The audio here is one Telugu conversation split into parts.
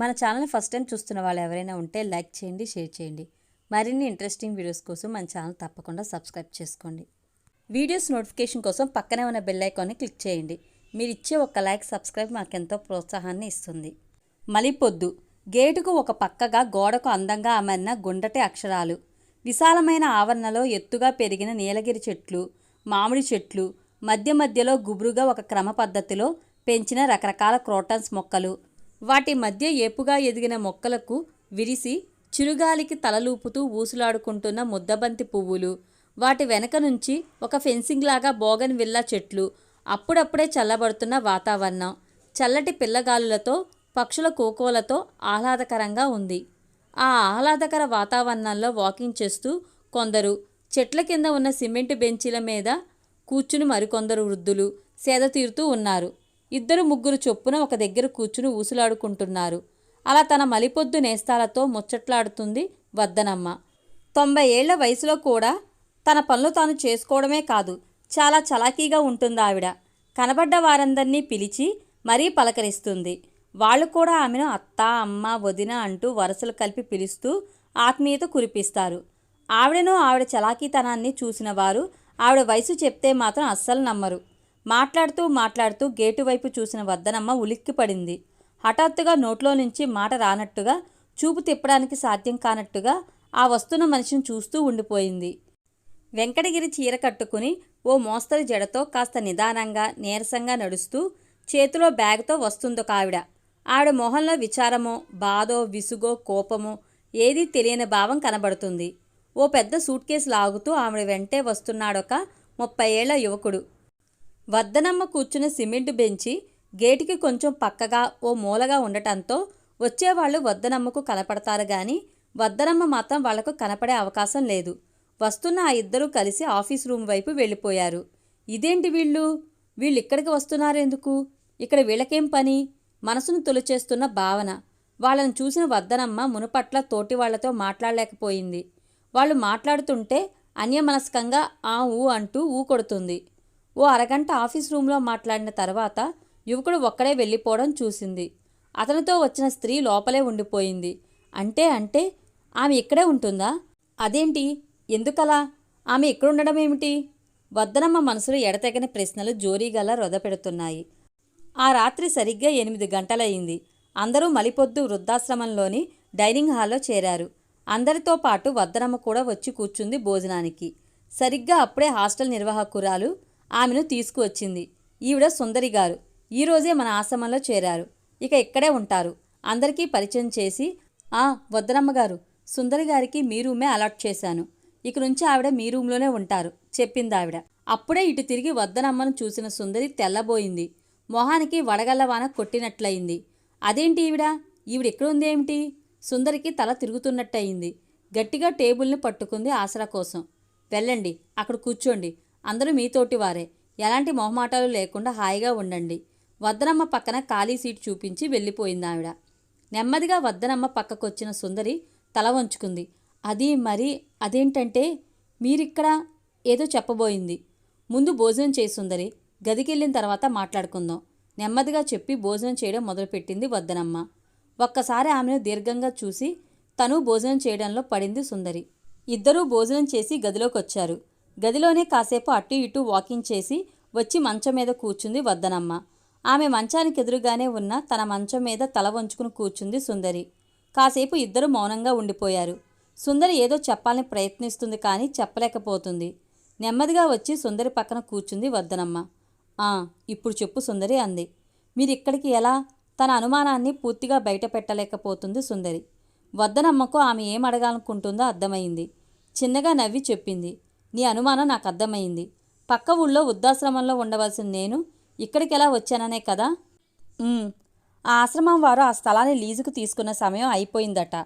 మన ఛానల్ ఫస్ట్ టైం చూస్తున్న వాళ్ళు ఎవరైనా ఉంటే లైక్ చేయండి షేర్ చేయండి. మరిన్ని ఇంట్రెస్టింగ్ వీడియోస్ కోసం మన ఛానల్ తప్పకుండా సబ్స్క్రైబ్ చేసుకోండి. వీడియోస్ నోటిఫికేషన్ కోసం పక్కనే ఉన్న బెల్ ఐకాన్ని క్లిక్ చేయండి. మీరు ఇచ్చే ఒక లైక్ సబ్స్క్రైబ్ మాకెంతో ప్రోత్సాహాన్ని ఇస్తుంది. మలిపొద్దు గేటుకు ఒక పక్కగా గోడకు అందంగా అమరిన గుండటి అక్షరాలు. విశాలమైన ఆవరణలో ఎత్తుగా పెరిగిన నీలగిరి చెట్లు మామిడి చెట్లు మధ్య మధ్యలో గుబురుగా ఒక క్రమ పద్ధతిలో పెంచిన రకరకాల క్రోటన్స్ మొక్కలు వాటి మధ్య ఏపుగా ఎదిగిన మొక్కలకు విరిసి చిరుగాలికి తలలూపుతూ ఊసులాడుకుంటున్న ముద్దబంతి పువ్వులు. వాటి వెనక నుంచి ఒక ఫెన్సింగ్ లాగా బోగన్ విల్లా చెట్లు అప్పుడప్పుడే చల్లబడుతున్న వాతావరణం. చల్లటి పిల్లగాలులతో పక్షుల కోకోలతో ఆహ్లాదకరంగా ఉంది. ఆ ఆహ్లాదకర వాతావరణంలో వాకింగ్ చేస్తూ కొందరు చెట్ల కింద ఉన్న సిమెంట్ బెంచీల మీద కూర్చుని మరికొందరు వృద్ధులు సేద తీరుతూ ఉన్నారు. ఇద్దరు ముగ్గురు చొప్పున ఒక దగ్గర కూర్చుని ఊసులాడుకుంటున్నారు. అలా తన మలిపొద్దు నేస్తాలతో ముచ్చట్లాడుతుంది వద్దనమ్మ. తొంభై ఏళ్ళ వయసులో కూడా తన పనులు తాను చేసుకోవడమే కాదు చాలా చలాకీగా ఉంటుంది ఆవిడ కనబడ్డ వారందరినీ పిలిచి మరీ పలకరిస్తుంది. వాళ్ళు కూడా ఆమెను అత్త అమ్మ వదిన అంటూ వరుసలు కలిపి పిలుస్తూ ఆత్మీయత కురిపిస్తారు. ఆవిడను ఆవిడ చలాకీతనాన్ని చూసిన వారు ఆవిడ వయసు చెప్తే మాత్రం అస్సలు నమ్మరు. మాట్లాడుతూ మాట్లాడుతూ గేటు వైపు చూసిన వద్దనమ్మ ఉలిక్కిపడింది. హఠాత్తుగా నోట్లో నుంచి మాట రానట్టుగా చూపు తిప్పడానికి సాధ్యం కానట్టుగా ఆ వస్తున్న మనిషిని చూస్తూ ఉండిపోయింది. వెంకటగిరి చీర కట్టుకుని ఓ మోస్తరు జడతో కాస్త నిదానంగా నీరసంగా నడుస్తూ చేతిలో బ్యాగ్తో వస్తుందొక ఆవిడ. ఆవిడ మొహంలో విచారమో బాధో విసుగో కోపమో ఏదీ తెలియని భావం కనబడుతుంది. ఓ పెద్ద సూట్ కేసు లాగుతూ ఆవిడ వెంటే వస్తున్నాడొక ముప్పై ఏళ్ళ యువకుడు. వద్దనమ్మ కూర్చున్న సిమెంట్ బెంచి గేటుకి కొంచెం పక్కగా ఓ మూలగా ఉండటంతో వచ్చేవాళ్ళు వద్దనమ్మకు కనపడతారు గాని వద్దనమ్మ మాత్రం వాళ్ళకు కనపడే అవకాశం లేదు. వస్తున్న ఆ ఇద్దరూ కలిసి ఆఫీస్ రూమ్ వైపు వెళ్ళిపోయారు. ఇదేంటి వీళ్ళు? వీళ్ళు ఇక్కడికి వస్తున్నారెందుకు ఇక్కడ వీళ్ళకేం పని? మనసును తొలిచేస్తున్న భావన. వాళ్ళని చూసిన వద్దనమ్మ మునుపట్ల తోటి వాళ్ళతో మాట్లాడలేకపోయింది. వాళ్ళు మాట్లాడుతుంటే అన్యమనస్కంగా ఆ ఊ అంటూ ఊ కొడుతుంది. ఓ అరగంట ఆఫీస్ రూమ్లో మాట్లాడిన తర్వాత యువకుడు ఒక్కడే వెళ్ళిపోవడం చూసింది. అతనితో వచ్చిన స్త్రీ లోపలే ఉండిపోయింది. అంటే అంటే ఆమె ఇక్కడే ఉంటుందా? అదేంటి? ఎందుకలా? ఆమె ఇక్కడుండడం ఏమిటి? వద్దనమ్మ మనసులో ఎడతెగని ప్రశ్నలు జోరీగల రొదపెడుతున్నాయి ఆ రాత్రి సరిగ్గా ఎనిమిది గంటలయ్యింది. అందరూ మలిపొద్దు వృద్ధాశ్రమంలోని డైనింగ్ హాల్లో చేరారు. అందరితో పాటు వద్దనమ్మ కూడా వచ్చి కూర్చుంది భోజనానికి. సరిగ్గా అప్పుడే హాస్టల్ నిర్వాహకురాలు ఆమెను తీసుకువచ్చింది. ఈవిడ సుందరి గారు. ఈరోజే మన ఆశ్రమంలో చేరారు. ఇక ఇక్కడే ఉంటారు. అందరికీ పరిచయం చేసి ఆ వద్దనమ్మ గారు సుందరి గారికి మీ రూమే అలాట్ చేశాను. ఇక నుంచి ఆవిడ మీ రూమ్లోనే ఉంటారు చెప్పింది ఆవిడ. అప్పుడే ఇటు తిరిగి వద్దనమ్మను చూసిన సుందరి తెల్లబోయింది. మొహానికి వడగల్లవాన కొట్టినట్లయింది. అదేంటి ఈవిడ? ఈవిడ ఎక్కడుందేమిటి సుందరికి తల తిరుగుతున్నట్టయింది. గట్టిగా టేబుల్ని పట్టుకుంది ఆసరా కోసం. వెళ్ళండి అక్కడ కూర్చోండి. అందరూ మీతోటి వారే. ఎలాంటి మొహమాటాలు లేకుండా హాయిగా ఉండండి. వద్దనమ్మ పక్కన ఖాళీ సీట్ చూపించి వెళ్ళిపోయింది ఆవిడ నెమ్మదిగా వద్దనమ్మ పక్కకొచ్చిన సుందరి తల వంచుకుంది. అది మరి అదేంటంటే మీరిక్కడ ఏదో చెప్పబోయింది. ముందు భోజనం చేయి సుందరి. గదికెళ్ళిన తర్వాత మాట్లాడుకుందాం. నెమ్మదిగా చెప్పి భోజనం చేయడం మొదలుపెట్టింది వద్దనమ్మ. ఒక్కసారి ఆమెను దీర్ఘంగా చూసి తను భోజనం చేయడంలో పడింది సుందరి. ఇద్దరూ భోజనం చేసి గదిలోకి వచ్చారు గదిలోనే కాసేపు అటు ఇటు వాకింగ్ చేసి వచ్చి మంచం మీద కూర్చుంది వద్దనమ్మ. ఆమె మంచానికి ఎదురుగానే ఉన్న తన మంచం మీద తల వంచుకుని కూర్చుంది సుందరి. కాసేపు ఇద్దరు మౌనంగా ఉండిపోయారు. సుందరి ఏదో చెప్పాలని ప్రయత్నిస్తుంది కానీ చెప్పలేకపోతుంది. నెమ్మదిగా వచ్చి సుందరి పక్కన కూర్చుంది వద్దనమ్మ. ఆ ఇప్పుడు చెప్పు సుందరి అంది. మీరిక్కడికి ఎలా? తన అనుమానాన్ని పూర్తిగా బయట పెట్టలేకపోతుంది సుందరి. వద్దనమ్మకు ఆమె ఏం అడగాలనుకుంటుందో అర్థమైంది. చిన్నగా నవ్వి చెప్పింది. నీ అనుమానం నాకు అర్థమైంది. పక్క ఊళ్ళో వృద్ధాశ్రమంలో ఉండవలసిన నేను ఇక్కడికి ఎలా వచ్చాననే కదా? ఆ ఆశ్రమం వారు ఆ స్థలాన్ని లీజుకు తీసుకున్న సమయం అయిపోయిందట.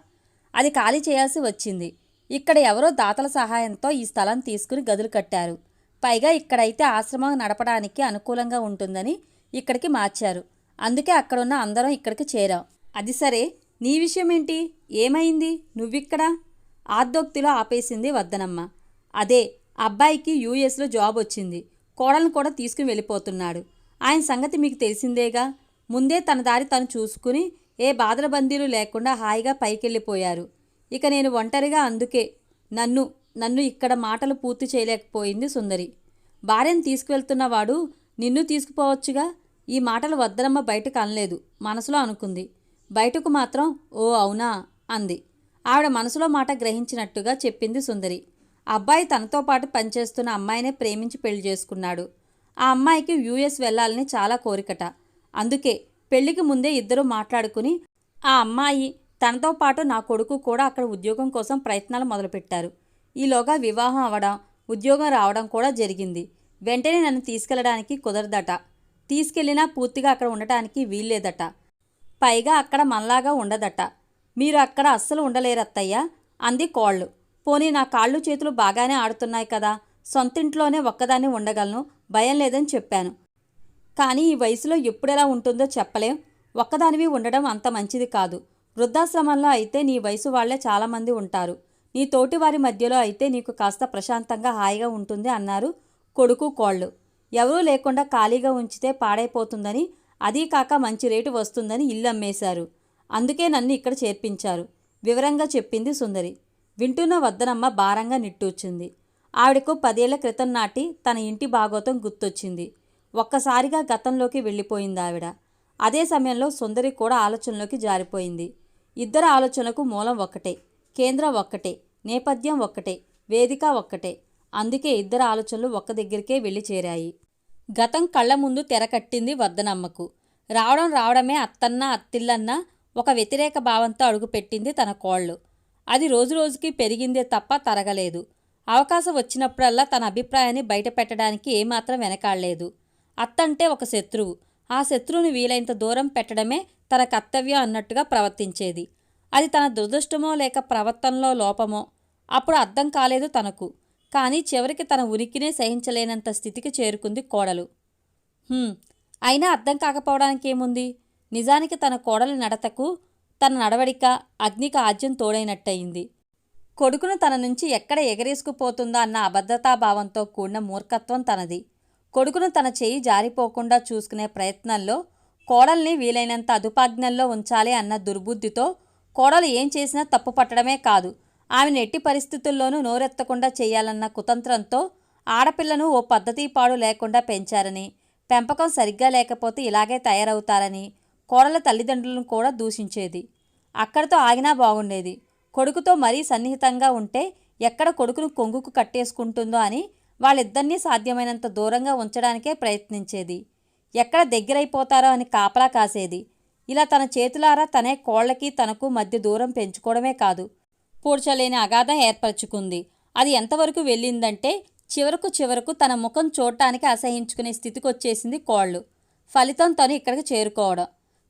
అది ఖాళీ చేయాల్సి వచ్చింది. ఇక్కడ ఎవరో దాతల సహాయంతో ఈ స్థలం తీసుకుని గదులు కట్టారు. పైగా ఇక్కడైతే ఆశ్రమం నడపడానికి అనుకూలంగా ఉంటుందని ఇక్కడికి మార్చారు. అందుకే అక్కడున్న అందరం ఇక్కడికి చేరాం. అది సరే. నీ విషయం ఏంటి ఏమైంది? నువ్విక్కడ? ఆర్దోక్తిలో ఆపేసింది వద్దనమ్మ. అదే అబ్బాయికి యూఎస్లో జాబ్ వచ్చింది. కోడలను కూడా తీసుకుని వెళ్ళిపోతున్నాడు. ఆయన సంగతి మీకు తెలిసిందేగా? ముందే తన దారి తను చూసుకుని ఏ బాధలబందీలు లేకుండా హాయిగా పైకెళ్ళిపోయారు. ఇక నేను ఒంటరిగా అందుకే నన్ను నన్ను ఇక్కడ మాటలు పూర్తి చేయలేకపోయింది సుందరి. భార్యను తీసుకువెళ్తున్నవాడు నిన్ను తీసుకుపోవచ్చుగా? ఈ మాటలు వద్దనమ్మ బయటకు అనలేదు. మనసులో అనుకుంది. బయటకు మాత్రం ఓ అవునా? అంది. ఆవిడ మనసులో మాట గ్రహించినట్టుగా చెప్పింది సుందరి. అబ్బాయి తనతో పాటు పనిచేస్తున్న అమ్మాయినే ప్రేమించి పెళ్ళి చేసుకున్నాడు. ఆ అమ్మాయికి యూఎస్ వెళ్ళాలని చాలా కోరికట. అందుకే పెళ్ళికి ముందే ఇద్దరు మాట్లాడుకుని ఆ అమ్మాయి తనతో పాటు నా కొడుకు కూడా అక్కడ ఉద్యోగం కోసం ప్రయత్నాలు మొదలుపెట్టారు. ఈలోగా వివాహం అవడం ఉద్యోగం రావడం కూడా జరిగింది. వెంటనే నన్ను తీసుకెళ్ళడానికి కుదరదట. తీసుకెళ్ళినా పూర్తిగా అక్కడ ఉండటానికి వీల్లేదట. పైగా అక్కడ మనలాగా ఉండదట. మీరు అక్కడ అస్సలు ఉండలేరత్తయ్య అంది కోళ్ళు. పోనీ నా కాళ్ళు చేతులు బాగానే ఆడుతున్నాయి కదా. సొంతింట్లోనే ఒక్కదాన్ని ఉండగలను. భయం లేదని చెప్పాను. కానీ ఈ వయసులో ఎప్పుడెలా ఉంటుందో చెప్పలేం. ఒక్కదానివి ఉండడం అంత మంచిది కాదు. వృద్ధాశ్రమంలో అయితే నీ వయసు వాళ్ళే చాలామంది ఉంటారు. నీ తోటి వారి మధ్యలో అయితే నీకు కాస్త ప్రశాంతంగా హాయిగా ఉంటుంది అన్నారు కొడుకు కోళ్ళు. ఎవరూ లేకుండా ఖాళీగా ఉంచితే పాడైపోతుందని అదీ కాక మంచి రేటు వస్తుందని ఇల్లు అమ్మేశారు అందుకే నన్ను ఇక్కడ చేర్పించారు. వివరంగా చెప్పింది సుందరి. వింటున్న వద్దనమ్మ భారంగా నిట్టూచింది ఆవిడకు పదేళ్ళ క్రితం నాటి తన ఇంటి భాగోతం గుర్తొచ్చింది. ఒక్కసారిగా గతంలోకి వెళ్ళిపోయింది ఆవిడ. అదే సమయంలో సుందరి కూడా ఆలోచనలోకి జారిపోయింది. ఇద్దరు ఆలోచనకు మూలం ఒక్కటే కేంద్రం ఒక్కటే నేపథ్యం ఒక్కటే వేదిక ఒక్కటే. అందుకే ఇద్దరు ఆలోచనలు ఒక్క దగ్గరికే వెళ్ళి చేరాయి. గతం కళ్ళ ముందు తెరకట్టింది వద్దనమ్మకు. రావడం రావడమే అత్తన్న అత్తిల్లన్న ఒక వ్యతిరేక భావంతో అడుగుపెట్టింది తన కోళ్ళు. అది రోజురోజుకి పెరిగిందే తప్ప తరగలేదు. అవకాశం వచ్చినప్పుడల్లా తన అభిప్రాయాన్ని బయటపెట్టడానికి ఏమాత్రం వెనకాడలేదు. అత్తంటే ఒక శత్రువు. ఆ శత్రువుని వీలైనంత దూరం పెట్టడమే తన కర్తవ్యం అన్నట్టుగా ప్రవర్తించేది. అది తన దురదృష్టమో లేక ప్రవర్తనలో లోపమో అప్పుడు అర్థం కాలేదు తనకు. కానీ చివరికి తన ఉనికినే సహించలేనంత స్థితికి చేరుకుంది కోడలు. అయినా అర్థం కాకపోవడానికి ఏముంది నిజానికి తన కోడలి నడతకు తన నడవడిక అగ్నికి ఆజ్యం తోడైనట్టయింది. కొడుకును తన నుంచి ఎక్కడ ఎగరేసుకుపోతుందా అన్న అభద్రతాభావంతో కూడిన మూర్ఖత్వం తనది. కొడుకును తన చేయి జారిపోకుండా చూసుకునే ప్రయత్నంలో కోడల్ని వీలైనంత అదుపాజ్ఞల్లో ఉంచాలి అన్న దుర్బుద్ధితో కోడలు ఏం చేసినా తప్పు పట్టడమే కాదు. ఆమెను ఎట్టి పరిస్థితుల్లోనూ నోరెత్తకుండా చేయాలన్న కుతంత్రంతో ఆడపిల్లను ఓ పద్ధతి పాడు లేకుండా పెంచారని పెంపకం సరిగ్గా లేకపోతే ఇలాగే తయారవుతారని కోడల తల్లిదండ్రులను కూడా దూషించేది. అక్కడితో ఆగినా బాగుండేది. కొడుకుతో మరీ సన్నిహితంగా ఉంటే ఎక్కడ కొడుకును కొంగుకు కట్టేసుకుంటుందో అని వాళ్ళిద్దరినీ సాధ్యమైనంత దూరంగా ఉంచడానికే ప్రయత్నించేది. ఎక్కడ దగ్గరైపోతారో అని కాపలా కాసేది. ఇలా తన చేతులారా తనే కోళ్ళకి తనకు మధ్య దూరం పెంచుకోవడమే కాదు. పూడ్చలేని అగాధం ఏర్పరచుకుంది. అది ఎంతవరకు వెళ్ళిందంటే చివరకు చివరకు తన ముఖం చూడటానికి అసహించుకునే స్థితికి వచ్చేసింది కోళ్ళు. ఫలితం తను ఇక్కడికి చేరుకోవడం.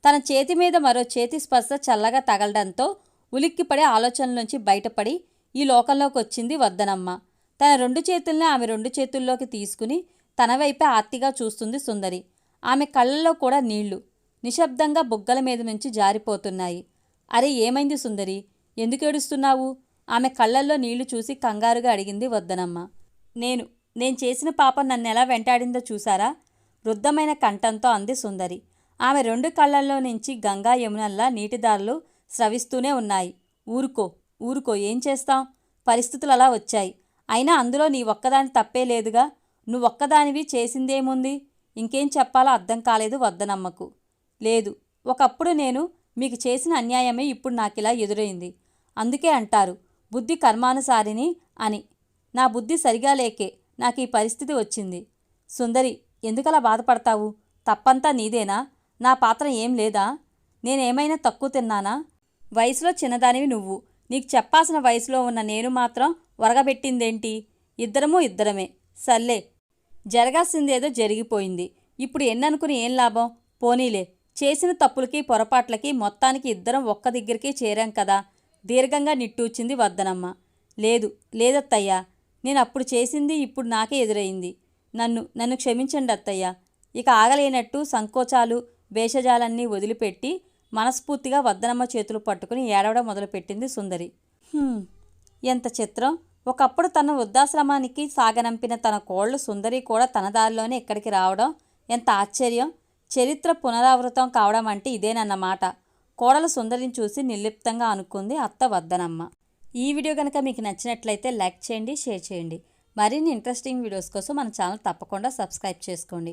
తన చేతి మీద మరో చేతి స్పర్శ చల్లగా తగలడంతో ఉలిక్కిపడే ఆలోచనల నుంచి బయటపడి ఈ లోకంలోకి వచ్చింది వద్దనమ్మ. తన రెండు చేతుల్ని ఆమె రెండు చేతుల్లోకి తీసుకుని తన వైపే ఆర్తిగా చూస్తుంది సుందరి. ఆమె కళ్ళల్లో కూడా నీళ్ళు. నిశ్శబ్దంగా బుగ్గల మీద నుంచి జారిపోతున్నాయి. అరే ఏమైంది సుందరి? ఎందుకు ఏడుస్తున్నావు? ఆమె కళ్ళల్లో నీళ్ళు చూసి కంగారుగా అడిగింది వద్దనమ్మ. నేను నేను చేసిన పాప నన్ను ఎలా వెంటాడిందో చూసారా వృద్ధమైన కంఠంతో అంది సుందరి. ఆమె రెండు కళ్ళల్లో నుంచి గంగా యమునల్లా నీటిదారులు స్రవిస్తూనే ఉన్నాయి. ఊరుకో ఊరుకో ఏం చేస్తాం పరిస్థితులు అలా వచ్చాయి. అయినా అందులో నీ ఒక్కదాని తప్పే లేదుగా. నువ్వొక్కదానివి చేసిందేముంది? ఇంకేం చెప్పాలో అర్థం కాలేదు వద్దనమ్మకు. లేదు ఒకప్పుడు నేను మీకు చేసిన అన్యాయమే ఇప్పుడు నాకిలా ఎదురైంది. అందుకే అంటారు బుద్ధి కర్మానుసారిని అని. నా బుద్ధి సరిగా లేకే నాకు ఈ పరిస్థితి వచ్చింది. సుందరి ఎందుకలా బాధపడతావు? తప్పంతా నీదేనా? నా పాత్ర ఏం లేదా? నేనేమైనా తక్కువ తిన్నానా? వయసులో చిన్నదానివి నువ్వు. నీకు చెప్పాల్సిన వయసులో ఉన్న నేను మాత్రం వరగబెట్టిందేంటి ఇద్దరమూ ఇద్దరమే. సర్లే. జరగాల్సిందేదో జరిగిపోయింది. ఇప్పుడు ఎన్ననుకుని ఏం లాభం? పోనీలే. చేసిన తప్పులకి పొరపాట్లకి మొత్తానికి ఇద్దరం ఒక్క దగ్గరికి చేరాం కదా. దీర్ఘంగా నిట్టూచింది వద్దనమ్మ. లేదు లేదత్తయ్యా. నేను అప్పుడు చేసింది ఇప్పుడు నాకే ఎదురైంది. నన్ను నన్ను క్షమించండి అత్తయ్య ఇక ఆగలేనట్టు సంకోచాలు వేషజాలన్నీ వదిలిపెట్టి మనస్ఫూర్తిగా వద్దనమ్మ చేతులు పట్టుకుని ఏడవడం మొదలుపెట్టింది సుందరి. ఎంత చిత్రం. ఒకప్పుడు తన వృద్ధాశ్రమానికి సాగనంపిన తన కోళ్ళు సుందరి కూడా తన దారిలోనే ఇక్కడికి రావడం ఎంత ఆశ్చర్యం. చరిత్ర పునరావృతం కావడం అంటే ఇదేనన్నమాట. కోడలు సుందరిని చూసి నిర్లిప్తంగా అనుకుంది అత్త వద్దనమ్మ. ఈ వీడియో కనుక మీకు నచ్చినట్లయితే లైక్ చేయండి షేర్ చేయండి. మరిన్ని ఇంట్రెస్టింగ్ వీడియోస్ కోసం మన ఛానల్ తప్పకుండా సబ్స్క్రైబ్ చేసుకోండి.